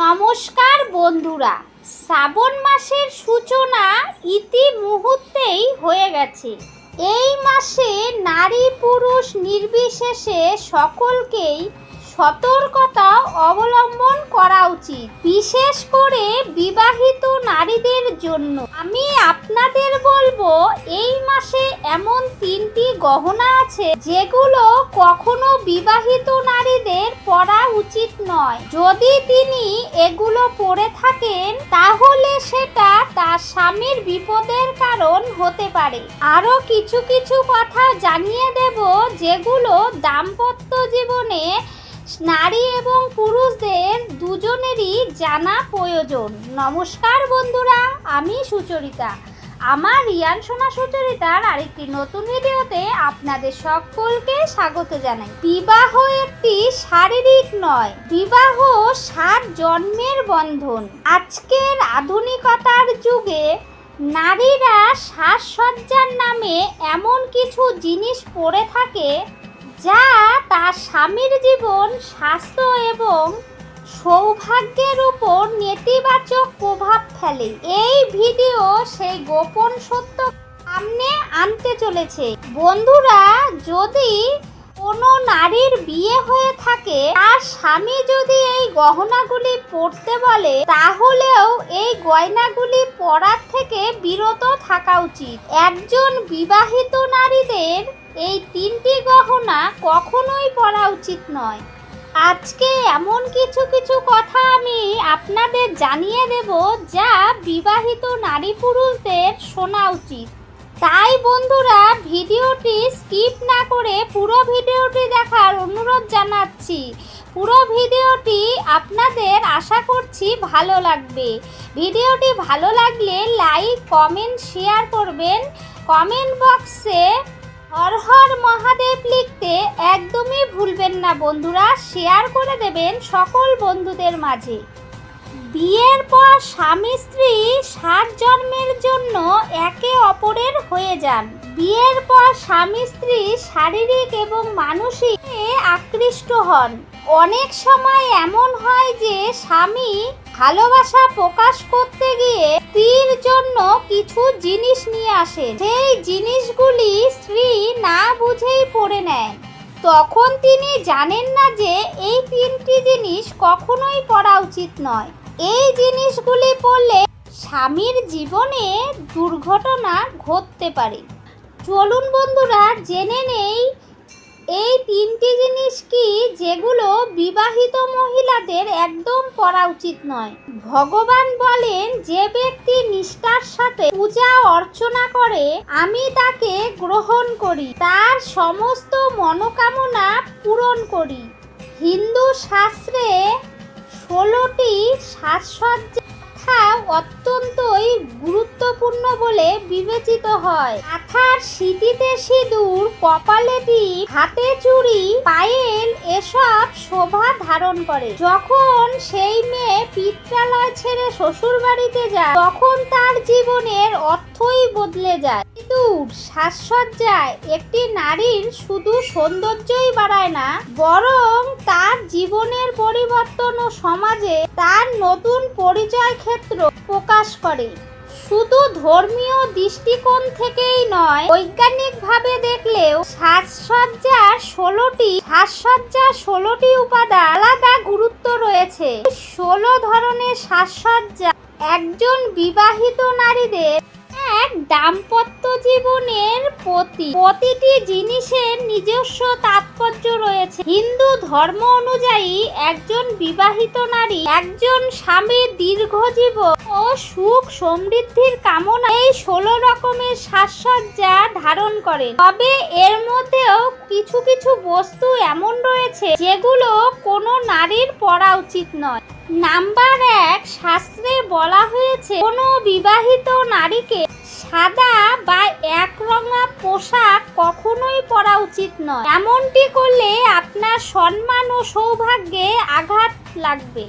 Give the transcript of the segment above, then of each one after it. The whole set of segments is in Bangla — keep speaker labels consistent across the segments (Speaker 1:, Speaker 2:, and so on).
Speaker 1: নমস্কার বন্ধুরা, শ্রাবণ মাসের সূচনা ইতি মুহূর্তেই হয়ে গেছে। এই মাসে নারী পুরুষ নির্বিশেষে সকলকেই সতর্কতা অবলম্বন করা উচিত। বিশেষ করে বিবাহিত নারীদের জন্য। আমি আপনাদের বলব এমন তিনটি গহনা আছে যেগুলো কখনো বিবাহিত নারীদের পরা উচিত নয়। যদি তিনি এগুলো পরে থাকেন, তাহলে সেটা তার স্বামীর বিপদের কারণ হতে পারে। আরও কিছু কিছু কথা জানিয়ে দেব যেগুলো দাম্পত্য জীবনে নারী এবং পুরুষদের দুজনেরই জানা প্রয়োজন। নমস্কার বন্ধুরা, আমি সুচরিতা। আমার রিয়ান সোনা সুচরিতার আরেকটি নতুন ভিডিওতে আপনাদের সকলকে স্বাগত জানাই। বিবাহ একটি শারীরিক নয়, বিবাহ সাত জন্মের বন্ধন। আজকের আধুনিকতার যুগে নারীরা সাজসজ্জার নামে এমন কিছু জিনিস পরে থাকে যা তার স্বামীর জীবন, স্বাস্থ্য এবং সৌভাগ্যের উপর নেতিবাচক প্রভাব ফেলে। এই ভিডিও সেই গোপন সত্য সামনে আনতে চলেছে। বন্ধুরা, যদি কোনো নারীর বিয়ে হয়ে থাকে, তার স্বামী যদি এই গহনাগুলি পরতে বলে, তাহলেও এই গয়নাগুলি পরার থেকে বিরত থাকা উচিত। একজন বিবাহিত নারীদের এই তিনটি গহনা কখনোই পরা উচিত নয়। আজকে এমন কিছু আপনাদের জানিয়ে দেব যা বিবাহিত নারী পুরুষদের শোনা উচিত। তাই বন্ধুরা, ভিডিওটি স্কিপ না করে পুরো ভিডিওটি দেখার অনুরোধ জানাচ্ছি। পুরো ভিডিওটি আপনাদের আশা করছি ভালো লাগবে। ভিডিওটি ভালো লাগলে লাইক, কমেন্ট, শেয়ার করবেন। কমেন্ট বক্সে হর হর মহাদেব লিখতে একদমই ভুলবেন না বন্ধুরা, শেয়ার করে দেবেন সকল বন্ধুদের মাঝে। বিয়ের পর স্বামী স্ত্রী সাত জন্মের জন্য একে অপরের হয়ে যান। বিয়ের পর স্বামী স্ত্রী শারীরিক এবং মানসিক আকৃষ্ট হন। অনেক সময় এমন হয় যে স্বামী ভালোবাসা প্রকাশ করতে গিয়ে স্ত্রীর জন্য কিছু জিনিস নিয়ে আসে। সেই জিনিসগুলি স্ত্রী না বুঝেই পড়ে নেয়। তখন তিনি জানেন না যে এই তিনটি জিনিস কখনোই পড়া উচিত নয়। এই জিনিসগুলি পড়লে স্বামীর জীবনে দুর্ঘটনা ঘটতে পারে। চলুন বন্ধুরা, জেনে নেই, এই তিনটি জিনিস কি যেগুলো বিবাহিত মহিলাদের একদম পরা উচিত নয়? ভগবান বলেন, যে ব্যক্তি নিষ্ঠার সাথে পূজা অর্চনা করে, আমি তাকে গ্রহণ করি। তার সমস্ত মনোকামনা পূরণ করি। হিন্দু শাস্ত্রে ষোলোটি সাজসজ্জা অত্যন্তই গুরুত্বপূর্ণ বলে বিবেচিত হয়। মাথার সিঁথিতে সিঁদুর, কপালে টিপ হাতে চুড়ি, পায়েল এসব শোভা ধারণ করে। যখন সেই মেয়ে পিত্রালয় ছেড়ে শ্বশুর বাড়িতে যায়, তখন তার জীবনের অর্থই বদলে যায়। সিঁদুর সাজসজ্জায় একটি নারীর শুধু সৌন্দর্যই বাড়ায় না, বরং তার জীবনের পরিবর্তন ও সমাজে তার নতুন পরিচয় ক্ষেত্র প্রকাশ করে। শুধু ধর্মীয় দৃষ্টিকোণ থেকেই নয়, বৈজ্ঞানিকভাবে দেখলেও সাজসজ্জার ষোলোটি সাজসজ্জার ষোলোটি উপাদান আলাদা গুরুত্ব রয়েছে। ষোলো ধরনের সাজসজ্জা, একজন বিবাহিত নারীদের এক দাম্পত্য জীবনের প্রতি। প্রতিটি জিনিসের নিজস্ব তাৎপর্য রয়েছে। হিন্দু ধর্ম অনুযায়ী একজন বিবাহিত নারী, একজন স্বামীর দীর্ঘ জীবন ও সুখ সমৃদ্ধির কামনা এই ষোলো রকমের সাজসজ্জা ধারণ করে। তবে এর মধ্যেও কিছু কিছু বস্তু এমন রয়েছে যেগুলো কোনো নারীর পরা উচিত নয়। নাম্বার এক, শাস্ত্রে বলা হয়েছে, কোনো বিবাহিত নারীকে সাদা বা একরঙা পোশাক কখনোই পরা উচিত নয়। এমনটি করলে আপনার সম্মান ও সৌভাগ্যে আঘাত লাগবে।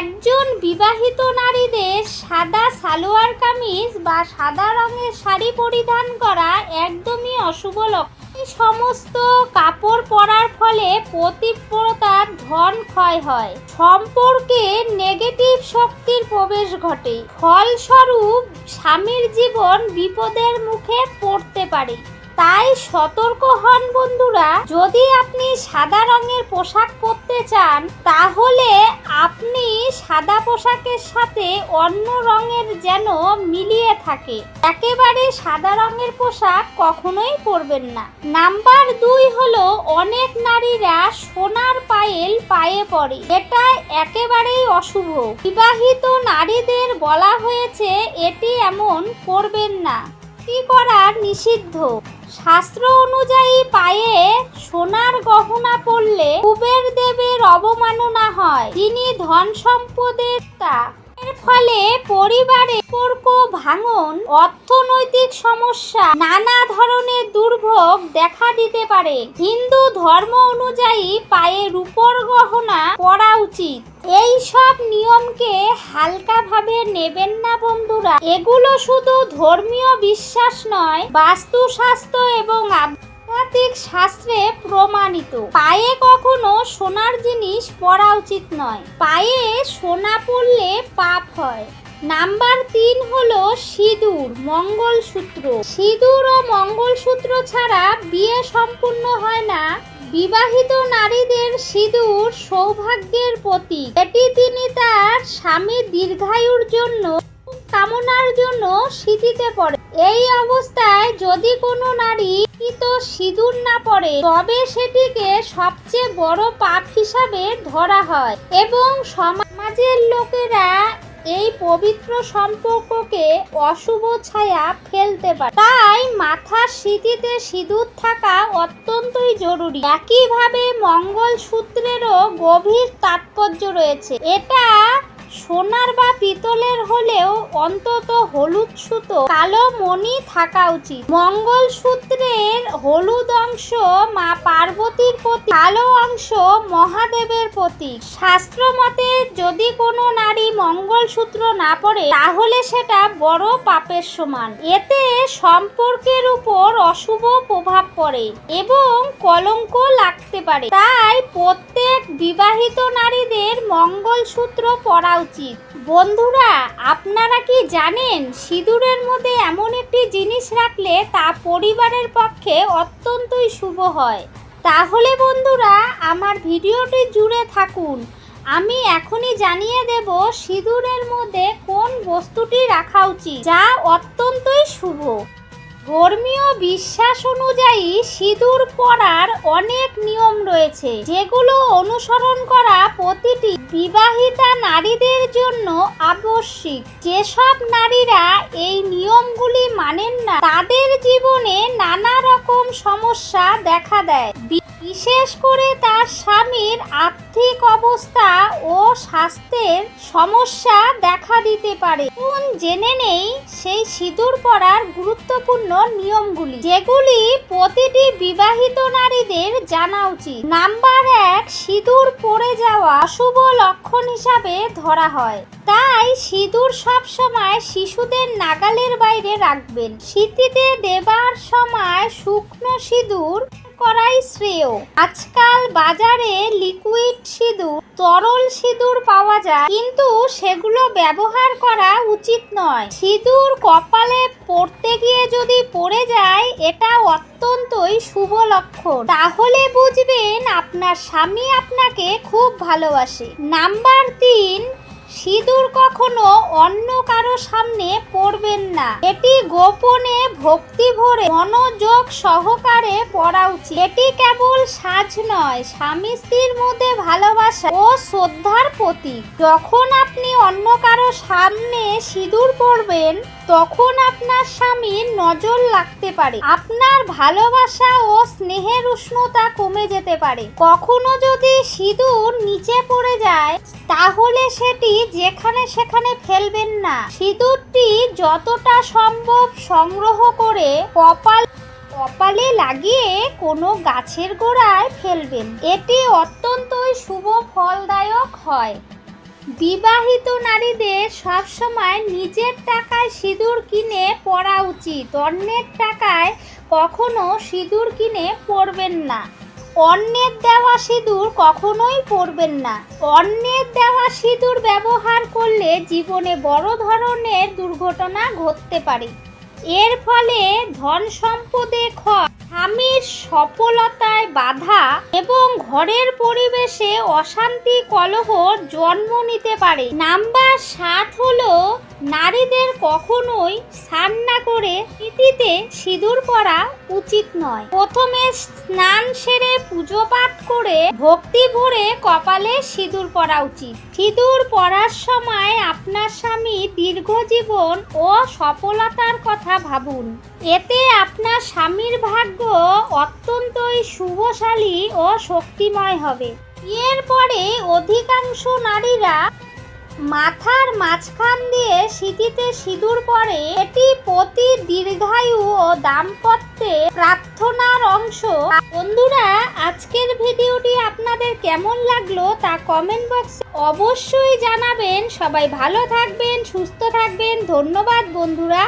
Speaker 1: একজন বিবাহিত নারীদের সাদা সালোয়ার কামিজ বা সাদা রঙের শাড়ি পরিধান করা একদমই অশুভ লক্ষণ সমস্ত কাপড় পরার ফলে প্রতিপ্রতার ধন ক্ষয় হয়। সম্পর্কে নেগেটিভ শক্তির প্রবেশ ঘটে। ফলস্বরূপ, স্বামীর জীবন বিপদের মুখে পড়তে পারে। তাই সতর্ক হন বন্ধুরা। যদি আপনি সাদা রঙের পোশাক পরতে চান, তাহলে আপনি সাদা পোশাকের সাথে অন্য রঙের যেন মিলিয়ে থাকে। একেবারে সাদা রঙের পোশাক কখনোই পরবেন না। নাম্বার দুই হলো, অনেক নারীরা সোনার পায়েল পায়ে পড়ে। এটা একেবারেই অশুভ। বিবাহিত নারীদের বলা হয়েছে, এটি এমন করবেন না। কি করার নিষিদ্ধ? শাস্ত্র অনুযায়ী পায়ে সোনার গহনা পড়লে কুবের দেবের অবমাননা হয়। তিনি ধন সম্পদের তা এর ফলে পরিবারে সম্পর্ক ভাঙন, অর্থনৈতিক সমস্যা, নানা ধরনের দুর্ভোগ দেখা দিতে পারে। হিন্দু ধর্ম অনুযায়ী পায়ে রূপর গহনা পরা উচিত। এই সব নিয়মকে হালকাভাবে নেবেন না বন্ধুরা। এগুলো শুধু ধর্মীয় বিশ্বাস নয়, বাস্তুশাস্ত্র এবং আধ্যাত্মিক শাস্ত্রে প্রমাণিত। পায়ে কখনো সোনার জিনিস পরা উচিত নয়। পায়ে সোনা পরলে পাপ হয়। নাম্বার তিন হলো সিঁদুর, মঙ্গলসূত্র। সিঁদুর ও মঙ্গলসূত্র ছাড়া বিয়ে সম্পূর্ণ হয় না। বিবাহিত নারীদের সিঁদুর সৌভাগ্যের প্রতীক। এটি তিনি তার স্বামী দীর্ঘায়ুর জন্য কামনার জন্য সিঁথিতে পড়ে। এই অবস্থায় যদি কোনো নারী তো সিঁদুর না পড়ে, তবে সেটিকে সবচেয়ে বড় পাপ হিসাবে ধরা হয় এবং সমাজের লোকেরা এই পবিত্র সম্পর্ককে অশুভ ছায়া ফেলতে পারে। তাই মাথার স্মৃতিতে সিঁদুর থাকা অত্যন্তই জরুরি। একইভাবে মঙ্গল সূত্রেরও গভীর তাৎপর্য রয়েছে। এটা সোনার বা পিতলের হলেও অন্তত হলুদ সুতো, কালো মণি থাকা উচিত। মঙ্গল সূত্রের হলুদ অংশ মা পার্বতীর প্রতি কালো অংশ মহাদেবের প্রতীক। শাস্ত্র মতে যদি কোনো নারী মঙ্গল সূত্র না পড়ে, তাহলে সেটা বড় পাপের সমান। এতে সম্পর্কের উপর অশুভ প্রভাব পড়ে এবং কলঙ্ক লাগতে পারে। তাই প্রত্যেক বিবাহিত নারীদের মঙ্গল সূত্র পরা উচিত। বন্ধুরা, আপনারা কি জানেন, সিঁদুরের মধ্যে এমন একটি জিনিস রাখলে তা পরিবারের পক্ষে অত্যন্তই শুভ হয়? তাহলে বন্ধুরা, আমার ভিডিওটি জুড়ে থাকুন। আমি এখনই জানিয়ে দেব সিঁদুরের মধ্যে কোন বস্তুটি রাখা উচিত, যা অত্যন্তই শুভ। ধর্মীয় বিশ্বাস অনুযায়ী সিঁদুর পরার অনেক নিয়ম রয়েছে। যেগুলো অনুসরণ করা প্রতিটি বিবাহিতা নারীদের জন্য আবশ্যিক। যেসব নারীরা এই নিয়মগুলি মানেন না, তাদের জীবনে নানা রকম সমস্যা দেখা দেয়। বিশেষ করে তার স্বামীর আর্থিক অবস্থা ও স্বাস্থ্যের সমস্যা দেখা দিতে পারে। এখন জেনে নেই সেই সিঁদুর পরার গুরুত্বপূর্ণ নিয়মগুলি। যেগুলি প্রতিটি বিবাহিত নারীদের জানা উচিত। নাম্বার এক, সিঁদুর পড়ে যাওয়া শুভ লক্ষণ হিসাবে ধরা হয়। তাই সিঁদুর সবসময় শিশুদের নাগালের বাইরে রাখবেন। শীতিতে দেবার সময় শুকনো সিঁদুর করাই শ্রেয়। আজকাল বাজারে লিকুইড সিঁদুর, তরল সিঁদুর পাওয়া যায়, কিন্তু সেগুলো ব্যবহার করা উচিত নয়। সিঁদুর কপালে পড়তে গিয়ে যদি পড়ে যায়, এটা অত্যন্তই শুভ লক্ষণ। তাহলে বুঝবেন আপনার স্বামী আপনাকে খুব ভালোবাসে। নাম্বার তিন অন্য কারও সামনে পড়বেন না। এটি গোপনে ভক্তি ভরে মনোযোগ সহকারে পড়া উচিত। এটি কেবল সাজ নয়, স্বামী স্ত্রীর মধ্যে ভালোবাসা ও শ্রদ্ধার প্রতীক। যখন আপনি অন্য কারও সামনে সিঁদুর পরবেন তখন আপনার স্বামীর নজর লাগতে পারে। আপনার ভালোবাসা ও স্নেহের উষ্ণতা কমে যেতে পারে। কখনো যদি সিঁদুর নিচে পড়ে যায়, তাহলে সেটি যেখানে সেখানে ফেলবেন না। সিঁদুরটি যতটা সম্ভব সংগ্রহ করে কপাল, কপালে লাগিয়ে কোনো গাছের গোড়ায় ফেলবেন। এটি অত্যন্তই শুভ ফলদায়ক হয়। বিবাহিত নারীদের সবসময় নিজের টাকায় সিঁদুর কিনে পরা উচিত। অন্যের টাকায় কখনো সিঁদুর কিনে পরবেন না। অন্যের দেওয়া সিঁদুর কখনোই পরবেন না। অন্যের দেওয়া সিঁদুর ব্যবহার করলে জীবনে বড় ধরনের দুর্ঘটনা ঘটতে পারে। এর ফলে ধন সম্পদে ক্ষয়, স্বামীর সফলতায় বাধা এবং ঘরের পরিবেশে অশান্তি কলহ জন্ম নিতে পারে। নাম্বার সাত হলো নারীদের কখনোই স্নান না করে স্মৃতিতে সিঁদুর পরা উচিত নয়। প্রথমে স্নান সেরে পুজো পাঠ করে ভক্তি ভরে কপালে সিঁদুর পরা উচিত। সিঁদুর পরার সময় আপনার স্বামী দীর্ঘ জীবন ও সফলতার কথা ভাবুন। এতে আপনার স্বামীর ভাগ্য অত্যন্তই শুভশালী ও শক্তিময় হবে। এরপরে অধিকাংশ নারীরা মাথার মাঝখান দিয়ে স্মৃতিতে সিঁদুর পরে এটি প্রতি দীর্ঘায়ু ও দাম্পত্যে প্রার্থনার অংশ। বন্ধুরা, আজকের ভিডিওটি আপনাদের কেমন লাগল তা কমেন্ট বক্সে অবশ্যই জানাবেন। সবাই ভালো থাকবেন, সুস্থ থাকবেন। ধন্যবাদ বন্ধুরা।